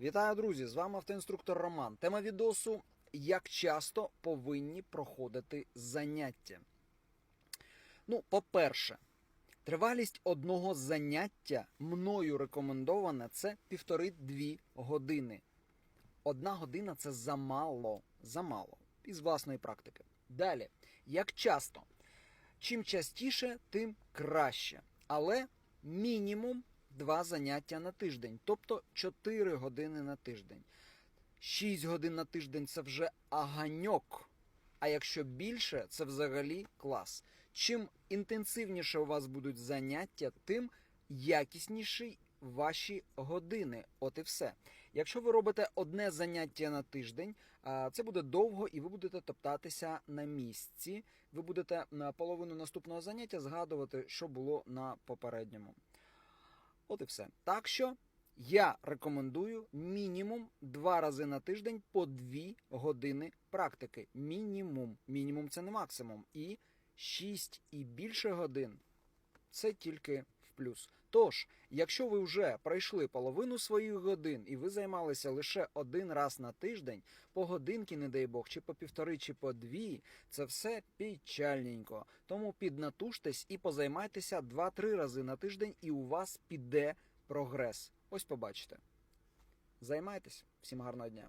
Вітаю, друзі! З вами автоінструктор Роман. Тема відосу як часто повинні проходити заняття. Ну, по-перше, тривалість одного заняття мною рекомендована це півтори-дві години. Одна година це замало. Замало. Із власної практики. Далі, як часто? Чим частіше, тим краще. Але мінімум два заняття на тиждень, тобто 4 години на тиждень. 6 годин на тиждень це вже аганьок. А якщо більше, це взагалі клас. Чим інтенсивніше у вас будуть заняття, тим якісніші ваші години. От і все. Якщо ви робите одне заняття на тиждень, це буде довго і ви будете топтатися на місці. Ви будете на половину наступного заняття згадувати, що було на попередньому. От і все. Так що я рекомендую мінімум два рази на тиждень по дві години практики. Мінімум. Мінімум це не максимум. І 6 і більше годин це тільки плюс. Тож, якщо ви вже пройшли половину своїх годин і ви займалися лише один раз на тиждень, по годинки, не дай Бог, чи по півтори, чи по дві, це все печальненько. Тому піднатужтесь і позаймайтеся 2-3 рази на тиждень, і у вас піде прогрес. Ось побачите. Займайтесь. Всім гарного дня.